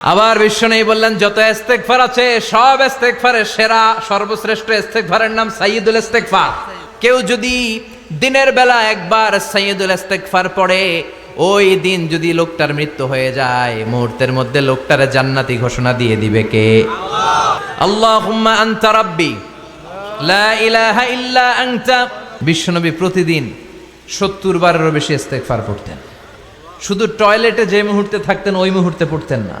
আবার বিশ্বনবী বললেন, যত ইস্তেগফার আছে, সব ইস্তেগফারের সেরা, সর্বশ্রেষ্ঠ ইস্তেগফারের নাম সাইয়্যিদুল ইস্তেগফার। কেউ যদি দিনের বেলা একবার সাইয়্যিদুল ইস্তেগফার পড়ে, ওই দিন যদি লোকটার মৃত্যু হয়ে যায়, মুহূর্তের মধ্যে লোকটার জান্নাতি ঘোষণা দিয়ে দিবে কে? আল্লাহুম্মা আনতা রাব্বি, লা ইলাহা ইল্লা আনতা। বিশ্বনবী প্রতিদিন সত্তর বারেরও বেশি ইস্তেগফার পড়তেন। শুধু টয়লেটে যে মুহূর্তে থাকতেন, ওই মুহূর্তে পড়তেন না।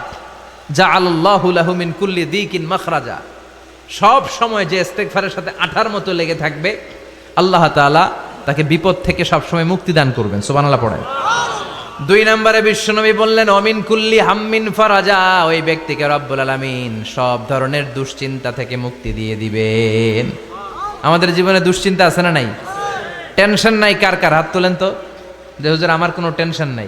জাআলাল্লাহু লাহু মিন কুল্লি দিকিন মাখরাজা। সব সময় যে ইস্তেগফারের সাথে আঠার মতো লেগে থাকবে, আল্লাহ তাআলা তাকে বিপদ থেকে সব সময় মুক্তি দান করবেন। সুবহানাল্লাহ পড়েন। দুই নম্বরে বিশ্বনবী বললেন, অমিন কুল্লি হাম্মিন ফরাজা। ওই ব্যক্তিকে রব্বুল আলামিন সব ধরনের দুশ্চিন্তা থেকে মুক্তি দিয়ে দিবেন। আমাদের জীবনে দুশ্চিন্তা আছে না নাই? টেনশন নাই কার কার? হাত তোলেন তো। যে হুজুর, আমার কোনো টেনশন নাই।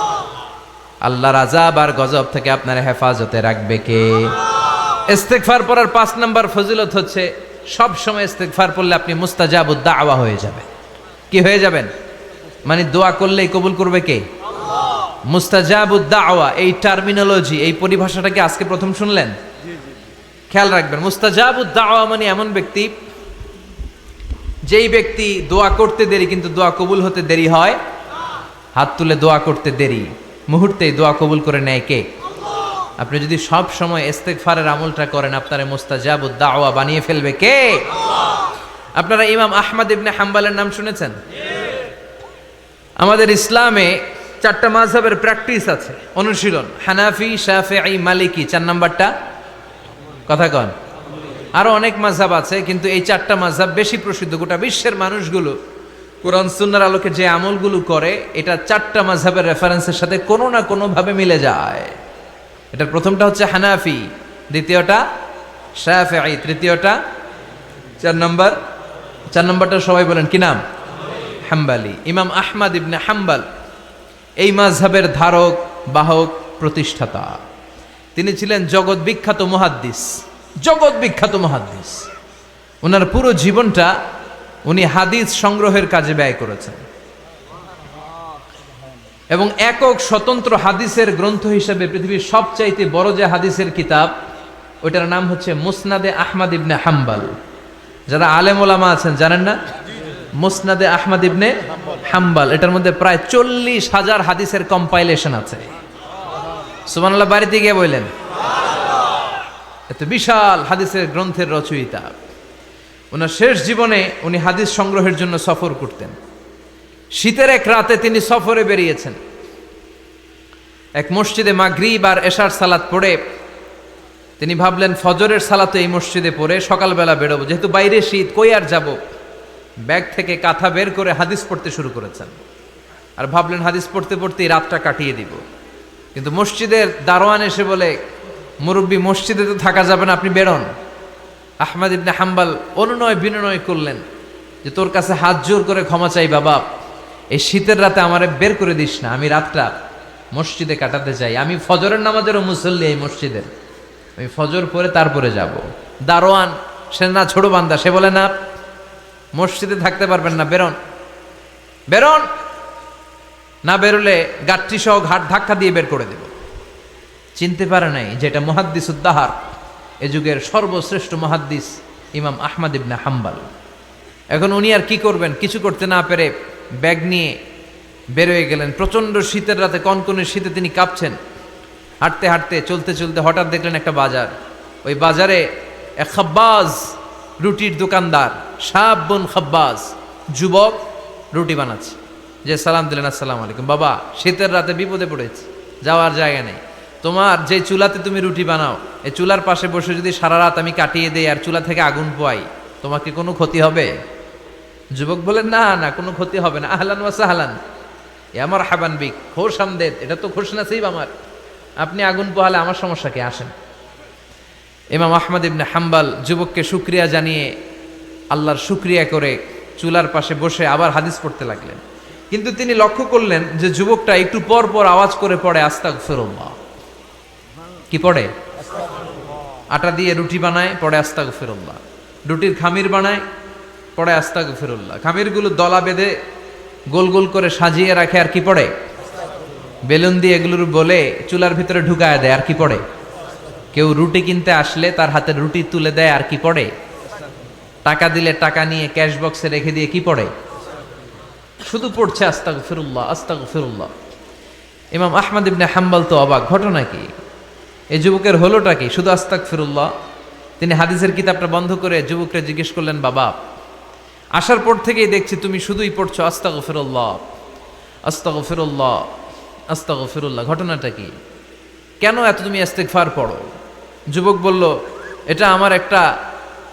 আল্লাহর আজাব আর গজব থেকে আপনার হেফাজতে রাখবে কে? ইস্তেগফার পড়ার পাঁচ নাম্বার ফজিলত হচ্ছে, সব সময় ইস্তেগফার পড়লে আপনি মুস্তাজাবুদ দাওয়া হয়ে যাবেন। কি হয়ে যাবেন? মানে দোয়া করলেই কবুল করবে কে? মুস্তাজাবুদ দাওয়া, এই টার্মিনোলজি এই পরিভাষাটা কি আজকে প্রথম শুনলেন? খেয়াল রাখবেন, মুস্তাজাবুদ দাওয়া মানে এমন ব্যক্তি, যেই ব্যক্তি দোয়া করতে দেরি কিন্তু দোয়া কবুল হতে দেরি হয়, হাত তুলে দোয়া করতে দেরি। মুহূর্তেই দোয়া কবুল করে নেয় কে? আপনি যদি সব সময় ইস্তেগফারের আমলটা করেন, আপনার মুস্তাজাবুদ দাওয়া বানিয়ে ফেলবে কে? আপনারা ইমাম আহমদ ইবনে হাম্বালের নাম শুনেছেন? আমাদের ইসলামে চারটা মাযহাবের প্র্যাকটিস আছে। অনুশীলন, হানাফি, শাফিঈ, মালিকি, চার নাম্বারটা? কথা কন। আরও অনেক মাযহাব আছে, কিন্তু এই চারটা মাযহাব বেশি প্রসিদ্ধ। গোটা বিশ্বের মানুষগুলো কোরআন সুন্নাহর আলোকে যে আমলগুলো করে, এটা চারটা মাযহাবের রেফারেন্সের সাথে কোনো না কোনোভাবে মিলে যায়। এটার প্রথমটা হচ্ছে হানাফি, দ্বিতীয়টা শাফিঈ, তৃতীয়টা চার নম্বর, চার নম্বরটা সবাই বলেন, কি নাম? হাম্বালি। ইমাম আহমদ ইবনে হাম্বাল এই মাযহাবের ধারক, বাহক, প্রতিষ্ঠাতা। তিনি ছিলেন জগৎ বিখ্যাত মুহাদ্দিস, জগৎ বিখ্যাত মুহাদ্দিস। ওনার পুরো জীবনটা উনি হাদিস সংগ্রহের কাজে ব্যয় করেছেন। এবং একক স্বতন্ত্র হাদিসের গ্রন্থ হিসেবে পৃথিবীর সবচাইতে বড় যে হাদিসের কিতাব, ওইটার নাম হচ্ছে মুসনাদে আহমদ ইবনে হাম্বাল। যারা আলেম ওলামা আছেন, জানেন না? মুসনাদে আহমদ ইবনে হাম্বাল। এটার মধ্যে প্রায় চল্লিশ হাজার হাদিসের কম্পাইলেশন আছে। সুমানাল্লাহ বাড়িতে গিয়ে বললেন, এত বিশাল হাদিসের গ্রন্থের রচয়িতা। ওনার শেষ জীবনে উনি হাদিস সংগ্রহের জন্য সফর করতেন। শীতের এক রাতে তিনি সফরে বেরিয়েছেন। এক মসজিদে মাগরিব আর এশার সালাত পড়ে তিনি ভাবলেন, ফজরের সালাতে এই মসজিদে পড়ে সকালবেলা বেরোবো। যেহেতু বাইরে শীত, কই আর যাব? ব্যাগ থেকে কাঁথা বের করে হাদিস পড়তে শুরু করেছেন। আর ভাবলেন, হাদিস পড়তে পড়তেই রাতটা কাটিয়ে দিব। কিন্তু মসজিদের দারোয়ান এসে বলে, মুরব্বী, মসজিদে তো থাকা যাবে না, আপনি বেরোন। আহমদ ইবনে হাম্বাল অনুনয় বিনয় করলেন যে, তোর কাছে হাত জোর করে ক্ষমা চাই বাবা। এই শীতের রাতে আমারে বের করে দিস না। আমি রাতটা মসজিদে কাটাতে চাই। আমি ফজরের নামাজেরও মুসল্লি এই মসজিদের। আমি ফজর পরে তারপরে যাব। দারোয়ান, সে না ছোট বান্দা, সে বলে, না, মসজিদে থাকতে পারবেন না, বেরোন। বেরোন? না, বেরোলে গাঠটি সহ ঘাট ধাক্কা দিয়ে বের করে দেব। চিনতে পারে নাই যেটা মহাদ্দিস উদ্দাহার এ যুগের সর্বশ্রেষ্ঠ মহাদ্দিস ইমাম আহমদ ইবনে হাম্বাল। এখন উনি আর কি করবেন? কিছু করতে না পেরে ব্যাগ নিয়ে বেরোয় গেলেন। প্রচণ্ড শীতের রাতে, কনকনের শীতে তিনি কাঁপছেন। হাঁটতে হাঁটতে, চলতে চলতে হঠাৎ দেখলেন একটা বাজার। ওই বাজারে এক খাব্বাজ রুটির দোকানদার সাব বোন খাব্বাজ, যুবক রুটি বানাচ্ছে। যে সালাম দিলেন, আসসালাম আলাইকুম বাবা, শীতের রাতে বিপদে পড়েছে, যাওয়ার জায়গা নেই। তোমার যে চুলাতে তুমি রুটি বানাও এই চুলার পাশে বসে যদি সারা রাত আমি কাটিয়ে দেই আর চুলা থেকে আগুন পোয়াই, তোমাকে কোনো ক্ষতি হবে? যুবক বলেন না না, কোনো ক্ষতি হবে না। আহলান ওয়াসা আহলান এ আমার হাবান বিক, খোশ আমদেদ, এটা তো খোশ নাসিব আমার। আপনি আগুন পোহালে আমার সমস্যা কি? আসেন। ইমাম আহমদ ইবনে হাম্বাল যুবককে শুক্রিয়া জানিয়ে আল্লাহর শুক্রিয়া করে চুলার পাশে বসে আবার হাদিস পড়তে লাগলেন। কিন্তু তিনি লক্ষ্য করলেন যে যুবকটা একটু পর পর আওয়াজ করে পড়ে আস্তাক ফেরুল্লাহ কি পড়ে? আটা দিয়ে রুটি বানায়, পড়ে আস্তাক ফেরুল্লাহ রুটির খামির বানায়, পড়ে আস্তাক ফেরুল্লাহ খামিরগুলো দলা বেঁধে গোল গোল করে সাজিয়ে রাখে, আর কি পড়ে? বেলুন দিয়ে এগুলোর বলে চুলার ভিতরে ঢুকায় দেয়, আর কি পড়ে? কেউ রুটি কিনতে আসলে তার হাতে রুটি তুলে দেয়, আর কি পড়ে? টাকা দিলে টাকা নিয়ে ক্যাশ বক্সে রেখে দিয়ে কি পড়ে? শুধু পড়ছে আস্তাক ফিরুল্লাহ আস্তাক ফিরুল্লাহ ইমাম আহমদ ইবনে হাম্বাল তো অবাক, ঘটনা কি? এই যুবকের হলোটা কি? শুধু আস্তাক ফিরুল্লাহ তিনি হাদিসের কিতাবটা বন্ধ করে যুবককে জিজ্ঞেস করলেন, বাবা, আসার পর থেকেই দেখছি তুমি শুধুই পড়ছো আস্তাক ফিরুল্লাহ আস্তাক ফিরুল্লাহ আস্তাক ফিরুল্লাহ ঘটনাটা কি? কেন এত তুমি ইস্তেকফার পড়ো? যুবক বলল, এটা আমার একটা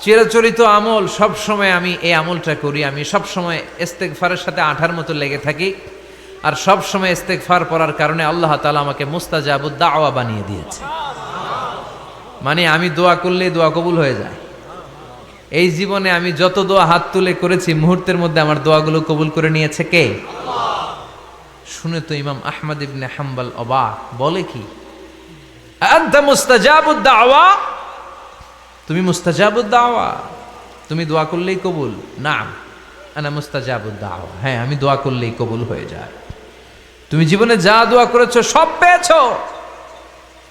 চিরাচরিত আমল। সব সময় আমি এই আমলটা করি। আমি সব সময় ইস্তেকফারের সাথে আঠার মতো লেগে থাকি। আর সব সময় ইস্তেকফার পড়ার কারণে আল্লাহ তালা আমাকে মুস্তাজাবুদ আওয়া বানিয়ে দিয়েছে। মানে আমি দোয়া করলে দোয়া কবুল হয়ে যায়। এই জীবনে আমি যত দোয়া হাত তুলে করেছি, মুহূর্তের মধ্যে আমার দোয়াগুলো কবুল করে নিয়েছে কে? শুনে তো ইমাম আহমদ ইবনে হাম্বাল অবাক। বলে কি? তুমি মুস্তাজাবুদ দাওয়া? তুমি দোয়া করলেই কবুল? না আনা মুস্তাজাবুদ দাওয়া। হ্যাঁ আমি দোয়া করলেই কবুল হয়ে যায়। তুমি জীবনে যা দোয়া করেছ, সব পেয়েছ।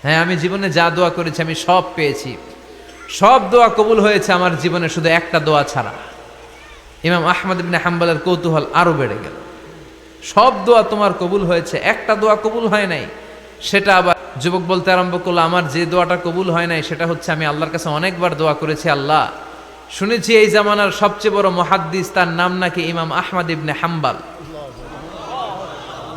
হ্যাঁ আমি জীবনে যা দোয়া করেছি, আমি সব পেয়েছি। সব দোয়া কবুল হয়েছে আমার জীবনে, শুধু একটা দোয়া ছাড়া। ইমাম আহমদ ইবনে হাম্বালের কৌতূহল আরও বেড়ে গেল। সব দোয়া তোমার কবুল হয়েছে, একটা দোয়া কবুল হয় নাই। সেটা আবার যুবক বলতে আরম্ভ করল, আমার যে দোয়াটা কবুল হয় নাই, সেটা হচ্ছে আমি আল্লাহর কাছে অনেকবার দোয়া করেছি, আল্লাহ। শুনেছি এই জামানার সবচেয়ে বড় মহাদ্দিস, তার নাম নাকি ইমাম আহমদ ইবনে হাম্বাল।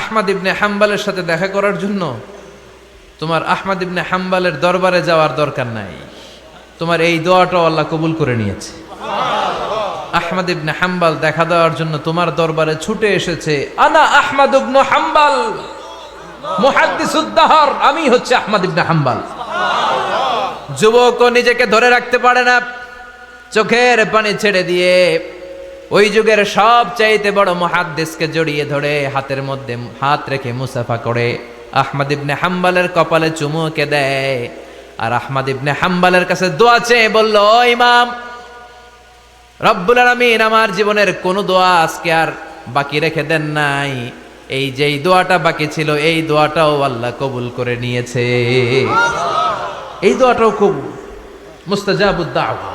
আহমদ ইবনে হাম্বালের সাথে দেখা করার জন্য? তোমার আহমদ ইবনে হাম্বালের দরবারে যাওয়ার দরকার নাই। তোমার এই দোয়াটাও আল্লাহ কবুল করে নিয়েছে। আহমদ ইবনে হাম্বাল দেখা দেওয়ার জন্য তোমার দরবারে ছুটে এসেছে, আনা আহমদ ইবনে হাম্বাল মুহাদ্দিসুদ্দাহর আমি হচ্ছে আহমদ ইবনে হাম্বাল। যুবক নিজেকে ধরে রাখতে পারে না, চোখের পানি ছেড়ে দিয়ে ওই যুগের সব চাইতে বড় মহাদ্দেশকে জড়িয়ে ধরে হাতের মধ্যে হাত রেখে মুসাফা করে। আহমদ ইবনে হাম্বালের কপালে চুমুকে দেয়। আর আহমদ ইবনে হাম্বালের কাছে দোয়া চেয়ে বলল, "ও ইমাম, রব্বুল আলামিন আমার জীবনের কোন দোয়া আজকে আর বাকি রেখে দেন নাই। এই যেই দোয়াটা বাকি ছিল, এই দোয়াটাও আল্লাহ কবুল করে নিয়েছে। এই দোয়াটাও কবুল মুস্তাজাবুদ্দাওয়া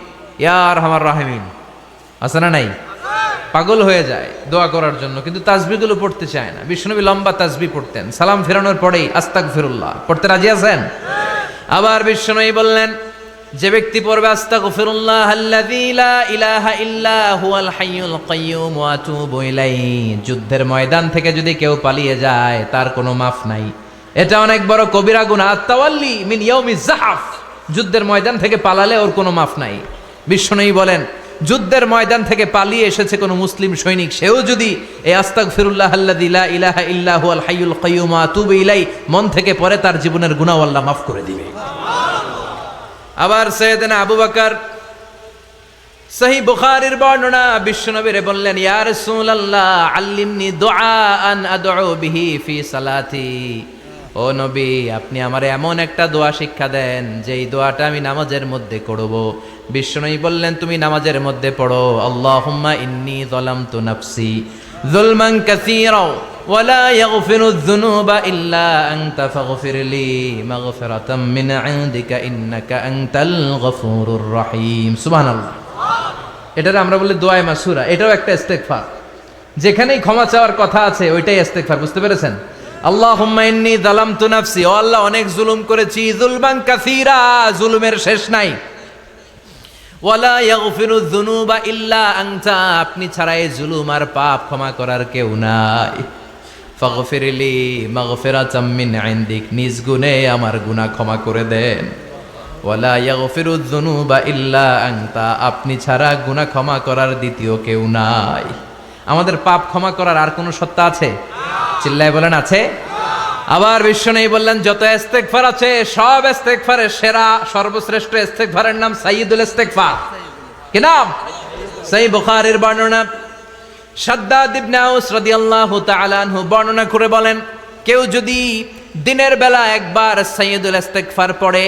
ইয়ার হামার রাহিমিন। আছে না নাই? পাগল হয়ে যায় দোয়া করার জন্য, কিন্তু তাজবিগুলো পড়তে চায় না। বিষ্ণুবী লম্বা তাজবি পড়তেন। সালাম ফেরানোর পরেই আস্তাক ফিরুল্লাহ পড়তে রাজি আছেন? আবার বিষ্ণুই বললেন, যে ব্যক্তি পড়বে আস্তাক ফিরুল্লাহ ইলাহা ইল্লা হুয়াল হাইয়ুল কাইয়্যুম ওয়া আতুবু ইলাইহি। যুদ্ধের ময়দান থেকে যদি কেউ পালিয়ে যায়, তার কোনো মাফ নাই। এটা অনেক বড় কবিরা গুনাহ। আত-তাওয়াল্লি মিন ইয়াউমিজ জাহাফ যুদ্ধের ময়দান থেকে পালালে ওর কোনো মাফ নাই। বিষ্ণুই বলেন, যুদ্ধের ময়দান থেকে পালিয়ে এসেছে কোনো মুসলিম সৈনিক। সেও যদি এই আস্তাক ফিরুল্লাহ ইলাহা ইল্লা হুয়াল হাইয়ুল কাইয়্যুম ওয়া আতুবু ইলাই মন থেকে পরে তার জীবনের মাফ করে দিবে। আবার সৈয়দনা আবু বকর সহি বুখারীর বর্ণনা বিশ্বনবীরে বললেন আল্লিমনি আদউ বিহি ফি সালাতি। ও নবী, আপনি আমার এমন একটা দোয়া শিক্ষা দেন, যেই দোয়াটা আমি নামাজের মধ্যে করব। বিশ্বনবী বললেন তুমি নামাজের মধ্যে পড়ো আল্লাহুম্মা ইন্নী যালামতু নাফসি যুলমান কাসীরা ولا يغفر الذنوب إلا أنت فاغفر لي مغفرة من عندك إنك أنت الغفور الرحيم سبحان الله এটার আমরা বলি দোয়ায় মাসুরা এটাও একটা ইস্তেগফার যেখানেই ক্ষমা চাওয়ার কথা আছে ওইটাই ইস্তেগফার বুঝতে পেরেছেন আল্লাহুম্মা ইন্নী যালামতু নাফসি ও আল্লাহ অনেক জুলুম করেছি জুলমান কাসীরা জুলুমের শেষ নাই ওয়ালা ইয়াগফিরু যুনুবা ইল্লা আনতা, আপনি ছাড়া এই জুলুম আর পাপ ক্ষমা করার কেউ নাই। ফাগফিরলি মাগফিরাতাম মিন ইনদিক, নিজ গুণে আমার গুনাহ ক্ষমা করে দেন। ওয়ালা ইয়াগফিরু যুনুবা ইল্লা আনতা, আপনি ছাড়া গুনাহ ক্ষমা করার দ্বিতীয় কেউ নাই। আমাদের পাপ ক্ষমা করার আর কোনো সত্তা আছে? চিল্লায় বলেন, আছে? আবার বিশ্ব নেই বললেন, যত ইস্তেগফার আছে, সব ইস্তেগফারের সেরা, সর্বশ্রেষ্ঠ ইস্তেগফারের নাম সাইয়্যিদুল ইস্তেগফার। কি নাম? সেই বুখারীর বর্ণনা। সাদ্দাদ ইবনে আউস রাদিয়াল্লাহু তাআলা আনহু বর্ণনা করে বলেন, কেউ যদি দিনের বেলা একবার সাইয়্যিদুল ইস্তেগফার পড়ে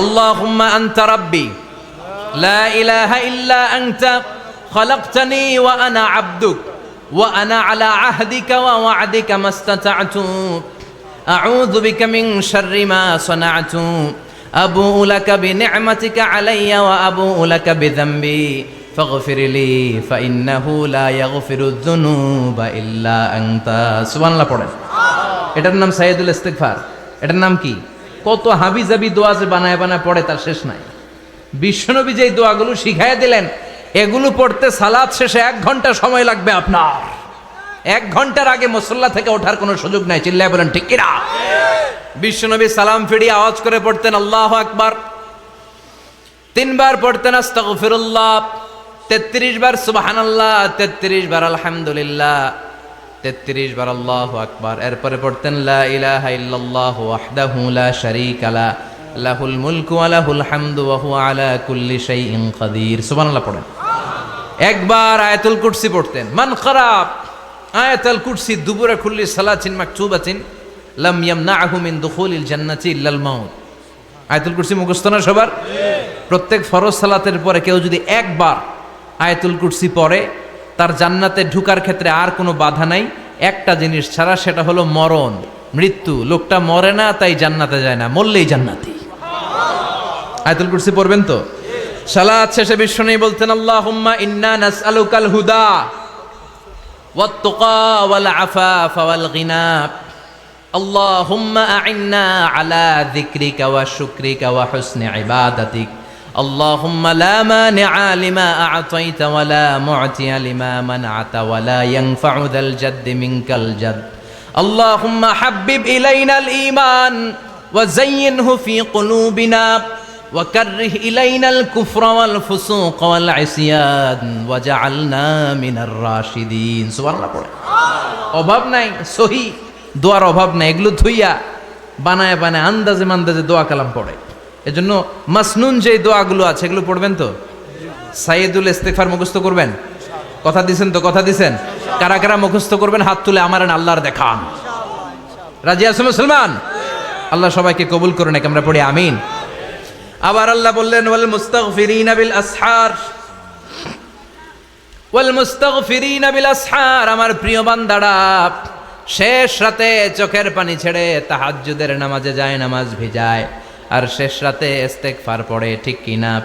আল্লাহুম্মা আনতা রাব্বি লা ইলাহা ইল্লা আনতা خلقتني وأنا عبدك وأنا على عهدك ووعدك ما استطعت أعوذ بك من شر ما صنعت أبوء لك بنعمتك علي وأبوء لك بذنبي فاغفر لي فإنه لا يغفر الذنوب إلا أنت সুবহান আল্লাহ পড়েন এটার নাম সাইয়দুল ইস্তেগফার এটার নাম কি কত হাবিজাবি দোয়া যে বানায় বানায় পড়ে, তার শেষ নাই। বিশ্বনবী যে দোয়াগুলো শিখাই দিলেন, এগুলো পড়তে সালাদ শেষে এক ঘণ্টা সময় লাগবে আপনার। এক ঘণ্টার আগে মুসল্লা থেকে ওঠার কোনো সুযোগ নাই, চিল্লায় বলেন, ঠিক কিনা? বিশ্বনবী সালাম ফিরিয়ে আওয়াজ করে পড়তেন, আল্লাহ আকবার। তিনবার পড়তেন, আস্তাগফিরুল্লাহ। তেত্রিশ বার, সুবহানাল্লাহ। তেত্রিশ বার, আলহামদুলিল্লাহ। তেত্রিশ বার আল্লাহ আকবার। এরপরে পড়তেন লা ইলাহা ইল্লাল্লাহ ওয়াহদাহু লা শারীকা লা লাহুল মুলকু ওয়া লাহুল হামদু ওয়া হুয়া আলা কুল্লি শাইইন কাদির। সুবহানাল্লাহ পড়েন। একবার আয়াতুল কুরসি পড়তেন মান খারাপ আয়াতুল কুরসি দুবুরা খুল্লি সালাতিন মাকতুবাতিন লাম ইয়ামনাহু মিন দুখুলিল জান্নাতি ইল্লাল মাউত। আয়াতুল কুরসি মুখস্থ না সবার? প্রত্যেক ফরজ সালাতের পরে কেউ যদি একবার আয়াতুল কুরসি পড়ে তার জান্নাতে ঢুকার ক্ষেত্রে আর কোনো বাধা নাই। একটা জিনিস ছাড়া সেটা হলো মরণ। মৃত্যু। লোকটা মরে না, তাই জান্নাতে যায় না। মরলেই জান্নাতি। আয়তুল কুরসি পড়বেন তো? সালাদ শেষে বিশ্ব নেই বলতেন আল্লাহ হুম্মা ইন্না নাস নাসআলুকাল হুদা ওয়াত্তুকা ওয়াল আফাফ ওয়াল গিনা। আল্লাহুম্মা আ'inna আলা যিকরিকা ওয়া শুকরিকা ওয়া হুসনি ইবাদাতিক। اللهم لا مانع لما أعطيت ولا معطي لما منعت ولا ينفع ذا الجد منك الجد اللهم حبب إلينا الإيمان وزينه في قلوبنا وكره إلينا الكفر والفسوق والعصيان وجعلنا من الراشدين سبحان الله পড়ে অভাব নাই সহি দোয়ার অভাব নাই এগুলো ধুইয়া বানায় বানায় আন্দাজে মান্দাজে দোয়া কালাম পড়ে এজন্য মাসনুন যে দোয়াগুলো আছে, এগুলো পড়বেন তো? সাইয়েদুল ইস্তেগফার মুখস্থ করবেন? কথা দিছেন তো, কথা দিছেন? কারা কারা মুখস্থ করবেন? হাত তুলে আমার আল্লাহর দেখান রাজি আছো মুসলমান? আল্লাহ সবাইকে কবুল করুন, এক আমরা পড়ি, আমিন। আবার আল্লাহ বললেন, ওয়াল মুস্তাগফিরিনা বিল আসহার। ওয়াল মুস্তাগফিরিনা বিল আসহার। আমার প্রিয় বান্দারা, শেষ রাতে চোখের পানি ছেড়ে তাহাজ্জুদের নামাজে যায়, নামাজ ভিজায়। আর শেষ রাতে ইস্তেগফার পড়ে, ঠিক কিনা?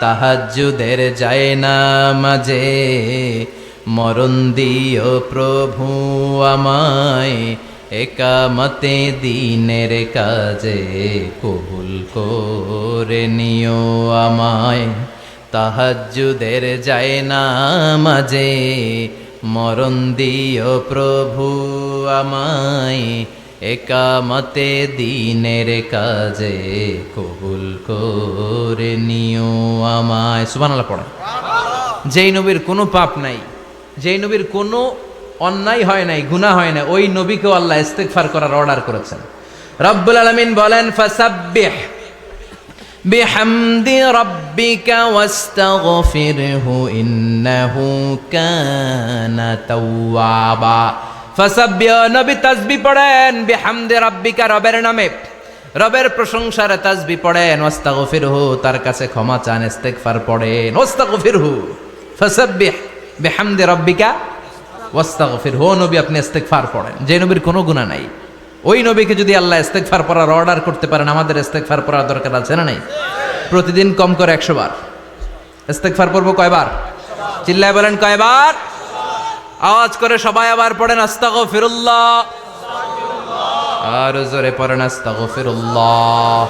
তাহাজ্জুদের যায় নামাজে মরণ দিও প্রভু আমায়, একামতে দিনের কাজে কবুল করে নিও আমায়। তাহাজ্জুদের যায় না মাঝে। মরণ দিও প্রভু আমায় একামতে দিনের কাজে কবুল করে নিও আমায়। সুবহানাল্লাহ পড়ে। যেই নবীর কোনো পাপ নাই, যেই নবীর কোনো অন্যায় হয় নাই, গুনাহ হয় না ওই নবীকেও আল্লাহ ইস্তেগফার করার অর্ডার করেছেন। রব্বুল আলামিন বলেন, ফাসাব্বিহ বিহামদি রাব্বিকা ওয়াস্তাগফিরহু ইন্নাহু কানা তাওয়াবা। ফাসাব্বিহ নবী তাসবিহ পড়েন, বিহামদি রাব্বিকা রবের নামে। রবের প্রশংসার তাসবিহ পড়েন, ওয়াস্তাগফিরহু, তার কাছে ক্ষমা চান, ইস্তেগফার পড়েন, ওয়াস্তাগফিরহু। ফাসাব্বিহ, বিহামদি রাব্বিকা ওয়াস্তাগফির হো নবী, আপনি ইস্তেগফার পড়েন। যে নবীর কোনো গুনাহ নাই। ওই নবীকে যদি আল্লাহ ইস্তেগফার পড়ার অর্ডার করতে পারেন, আমাদের ইস্তেগফার পড়ার দরকার আছে না নাই? প্রতিদিন কম করে একশো বার। ইস্তেগফার পড়ব কয়বার? চিল্লায় বলেন কয়বার? আওয়াজ করে সবাই আবার পড়েন, আস্তাগফিরুল্লাহ। আর জোরে পড়েন, আস্তাগফিরুল্লাহ।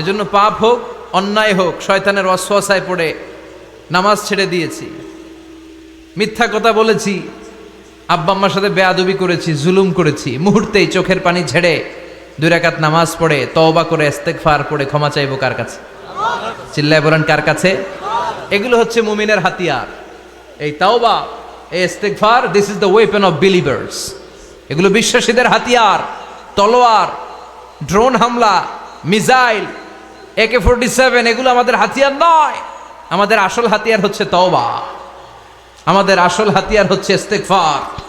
এজন্য পাপ হোক, অন্যায় হোক, শয়তানের অশ্বাসায় পড়ে নামাজ ছেড়ে দিয়েছি। মিথ্যা কথা বলেছি, আব্বা আম্মার সাথে বেয়াদবি করেছি, জুলুম করেছি, মুহূর্তেই চোখের পানি ছেড়ে দুই রাকাত নামাজ পড়ে, তওবা করে, ইস্তেগফার পড়ে, ক্ষমা চাইব কার কাছে? চিল্লায় বলেন, কার কাছে? এগুলো হচ্ছে মুমিনের হাতিয়ার। এই তাওবা এই ইস্তেকফার this is the weapon of believers এগুলো বিশ্বাসীদের হাতিয়ার, তলোয়ার ড্রোন হামলা মিসাইল একে ফোরটি সেভেন এগুলো আমাদের হাতিয়ার নয়। আমাদের আসল হাতিয়ার হচ্ছে তওবা। আমাদের আসল হাতিয়ার হচ্ছে ইস্তেগফার।